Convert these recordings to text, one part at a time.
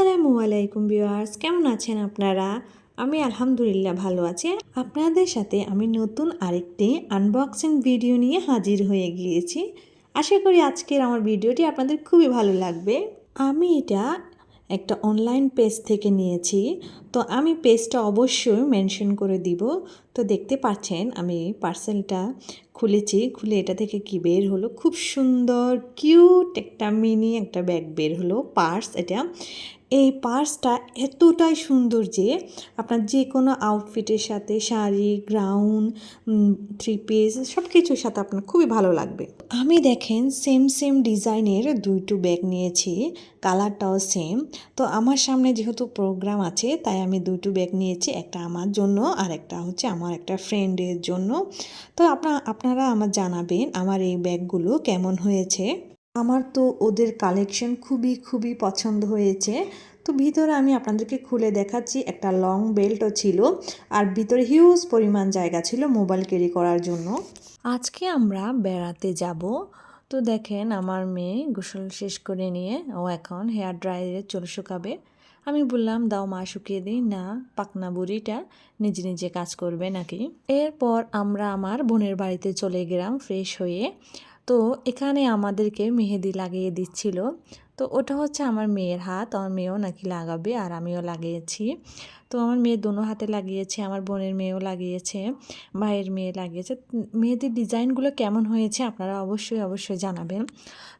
আসসালামু আলাইকুম ভিউয়ার্স, কেমন আছেন আপনারা? আমি আলহামদুলিল্লাহ ভালো আছি। আপনাদের সাথে আমি নতুন আরেকটি আনবক্সিং ভিডিও নিয়ে হাজির হয়ে গিয়েছি। আশা করি আজকের আমার ভিডিওটি আপনাদের খুবই ভালো লাগবে। আমি এটা একটা অনলাইন পেজ থেকে নিয়েছি। তো আমি পেজটা অবশ্যই মেনশন করে দিব। তো দেখতে পাচ্ছেন, আমি পার্সেলটা খুলেছি, খুলে এটা থেকে কি বের হলো? খুব সুন্দর, কিউট একটা মিনি একটা ব্যাগ বের হলো, পার্স এটা। এই পার্সটা এতটাই সুন্দর যে আপনার যে কোনো আউটফিটের সাথে শাড়ি গ্রাউন থ্রি পিস সব কিছুর সাথে আপনার খুবই ভালো লাগবে। আমি দেখেন সেম সেম ডিজাইনের দুইটো ব্যাগ নিয়েছি কালারটাও সেম তো আমার সামনে যেহেতু প্রোগ্রাম আছে, তাই আমি দুটো ব্যাগ নিয়েছি, একটা আমার জন্য আর একটা হচ্ছে আমার একটা ফ্রেন্ডের জন্য। তো আপনা আপনারা আমার জানাবেন আমার এই ব্যাগগুলো কেমন হয়েছে। আমার তো ওদের কালেকশন খুবই খুবই পছন্দ হয়েছে। তো ভিতরে আমি আপনাদেরকে খুলে দেখাচ্ছি, একটা লং বেল্টও ছিল আর ভিতরে হিউজ পরিমাণ জায়গা ছিল মোবাইল ক্যারি করার জন্য। আজকে আমরা বেড়াতে যাব। তো দেখেন আমার মেয়ে গোসল শেষ করে নিয়ে ও এখন হেয়ার ড্রায়ারে চলে শুকাবে। আমি বললাম, দাও মা, শুকিয়ে দিই। না, পাকনা বুড়িটা নিজে নিজে কাজ করবে নাকি? এরপর আমরা আমার বোনের বাড়িতে চলে গেলাম ফ্রেশ হয়ে। তো এখানে আমাদেরকে মেহেদি লাগিয়ে দিচ্ছিল। তো ওটা হচ্ছে আমার মেয়ের হাত, আমার মেয়েও নাকি লাগাবে আর আমিও লাগিয়েছি। তো আমার মেয়ে দোনো হাতে লাগিয়েছে, আমার বোনের মেয়েও লাগিয়েছে, ভাইয়ের মেয়ে লাগিয়েছে। মেয়েদের ডিজাইনগুলো কেমন হয়েছে আপনারা অবশ্যই অবশ্যই জানাবেন।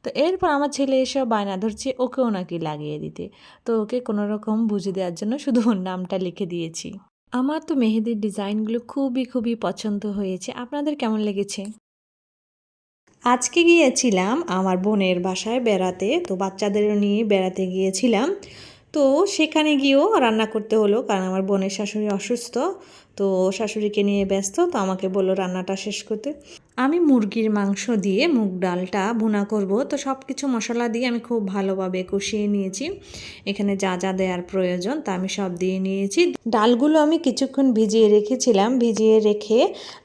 তো এরপর আমার ছেলে এসে বায়না ধরছে, ওকেও নাকি লাগিয়ে দিতে। তো ওকে কোনো রকম বুঝে দেওয়ার জন্য শুধু ওর নামটা লিখে দিয়েছি। আমার তো মেহেদির ডিজাইনগুলো খুবই খুবই পছন্দ হয়েছে। আপনাদের কেমন লেগেছে? আজকে গিয়েছিলাম আমার বোনের বাসায় বেড়াতে তো বাচ্চাদেরও নিয়ে বেড়াতে গিয়েছিলাম। তো সেখানে গিয়েও রান্না করতে হলো, কারণ আমার বোনের শাশুড়ি অসুস্থ। তো শাশুড়িকে নিয়ে ব্যস্ত, তো আমাকে বলল রান্নাটা শেষ করতে। আমি মুরগির মাংস দিয়ে মুগ ডালটা ভুনা করব। তো সব কিছু মশলা দিয়ে আমি খুব ভালোভাবে কষিয়ে নিয়েছি। এখানে যা যা দেওয়ার প্রয়োজন তা আমি সব দিয়ে নিয়েছি। ডালগুলো আমি কিছুক্ষণ ভিজিয়ে রেখেছিলাম। ভিজিয়ে রেখে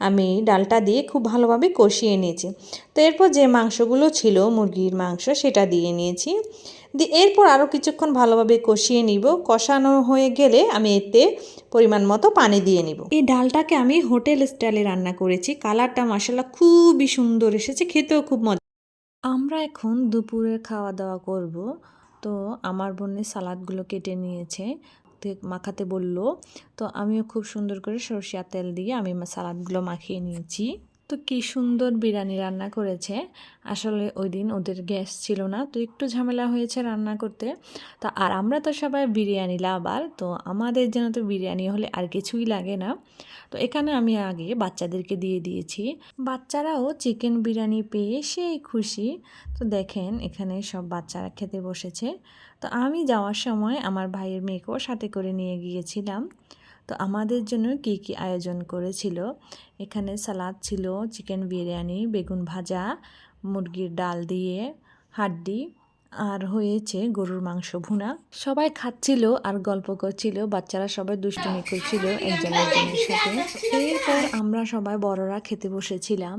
আমি ডালটা দিয়ে খুব ভালোভাবে কষিয়ে নিয়েছি। তো এরপর যে মাংসগুলো ছিল, মুরগির মাংস, সেটা দিয়ে নিয়েছি। দিয়ে এরপর আরও কিছুক্ষণ ভালোভাবে কষিয়ে নিব। কষানো হয়ে গেলে আমি এতে পরিমাণ মতো পানি দিয়ে নিব। এই ডালটাকে আমি হোটেল স্টাইলে রান্না করেছি। কালারটা মশলা খুবই সুন্দর এসেছে, খেতেও খুব মজা। আমরা এখন দুপুরে খাওয়া দাওয়া করব। তো আমার বোনের সালাদগুলো কেটে নিয়েছে। মাখাতে বলল, তো আমিও খুব সুন্দর করে সরষিয়া তেল দিয়ে আমি সালাদগুলো মাখিয়ে নিয়েছি। তো কি সুন্দর বিরিয়ানি রান্না করেছে। আসলে ওই দিন ওদের গ্যাস ছিল না, তো একটু ঝামেলা হয়েছে রান্না করতে। তো আর আমরা তো সবাই বিরিয়ানি লাভার, তো আমাদের যেন তো বিরিয়ানি হলে আর কিছুই লাগে না। তো এখানে আমি আগে বাচ্চাদেরকে দিয়ে দিয়েছি। বাচ্চারাও চিকেন বিরিয়ানি পেয়ে সেই খুশি। তো দেখেন এখানে সব বাচ্চারা খেতে বসেছে। তো আমি যাওয়ার সময় আমার ভাইয়ের মেয়েকেও সাথে করে নিয়ে গিয়েছিলাম। তো আমাদের জন্য কি কি আয়োজন করেছিল? এখানে সালাদ ছিল, চিকেন বিরিয়ানি, বেগুন ভাজা, মুরগির ডাল দিয়ে, হাড্ডি, আর হয়েছে গরুর মাংস ভুনা। সবাই খাচ্ছিল আর গল্প করছিল, বাচ্চারা সবাই দুষ্টুমি করছিল একজন একজনের সাথে। এরপর আমরা সবাই বড়রা খেতে বসেছিলাম।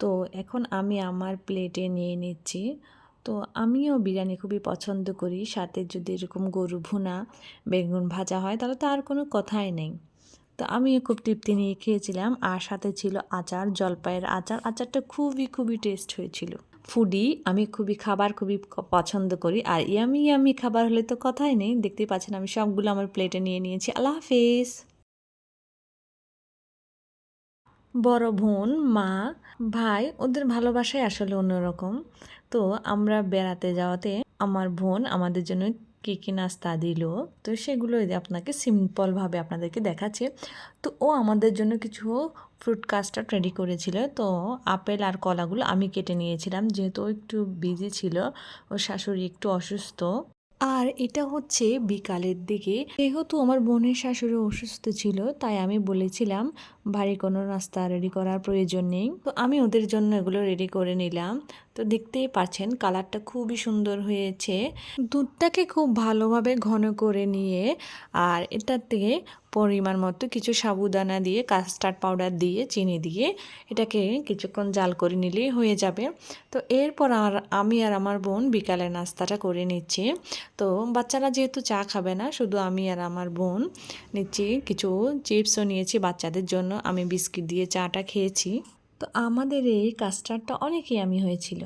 তো এখন আমি আমার প্লেটে নিয়ে নিচ্ছি। তো আমিও বিরিয়ানি খুবই পছন্দ করি। সাথে যদি এরকম গরু ভুনা, বেগুন ভাজা হয়, তাহলে তো আর কোনো কথাই নেই। তো আমিও খুব তৃপ্তি নিয়ে খেয়েছিলাম। আর সাথে ছিল আচার, জলপাইয়ের আচার। আচারটা খুবই খুবই টেস্ট হয়েছিল। ফুডি আমি খুবই, খাবার খুবই পছন্দ করি। আর ইয়ামি ইয়ামি খাবার হলে তো কথাই নেই। দেখতেই পাচ্ছেন আমি সবগুলো আমার প্লেটে নিয়ে নিয়েছি। আল্লাহ হাফেজ। বড় বোন, মা, ভাই, ওদের ভালোবাসাই আসলে অন্যরকম। তো আমরা বেড়াতে যাওয়াতে আমার বোন আমাদের জন্য কী কী নাস্তা দিল? তো সেগুলো আপনাকে সিম্পলভাবে আপনাদেরকে দেখাচ্ছে। তো ও আমাদের জন্য কিছু ফ্রুট কাস্টার্ড রেডি করেছিল। তো আপেল আর কলাগুলো আমি কেটে নিয়েছিলাম। যেহেতু একটু বিজি ছিল, ওর শাশুড়ি একটু অসুস্থ আর এটা হচ্ছে বিকালের দিকে। যেহেতু আমার বোনের শাশুড়ি অসুস্থ ছিল, তাই আমি বলেছিলাম বাড়ি কোনো রাস্তা রেডি করার প্রয়োজন নেই। তো আমি ওদের জন্য এগুলো রেডি করে নিলাম। তো দেখতেই পাচ্ছেন, কালারটা খুবই সুন্দর হয়েছে। দুধটাকে খুব ভালোভাবে ঘন করে নিয়ে, আর এটাতে পরিমাণ মতো কিছু সাবুদানা দিয়ে, কাস্টার্ড পাউডার দিয়ে, চিনি দিয়ে এটাকে কিছুক্ষণ জাল করে নিলেই হয়ে যাবে। তো এরপর আর আমি আর আমার বোন বিকালে নাস্তাটা করে নিচ্ছি। তো বাচ্চারা যেহেতু চা খাবে না, শুধু আমি আর আমার বোন নিচ্ছি। কিছু চিপসও নিয়েছি বাচ্চাদের জন্য, আমি বিস্কিট দিয়ে চাটা খেয়েছি। তো আমাদের এই কাস্টার্ডটা অনেকই আমি হয়েছিল।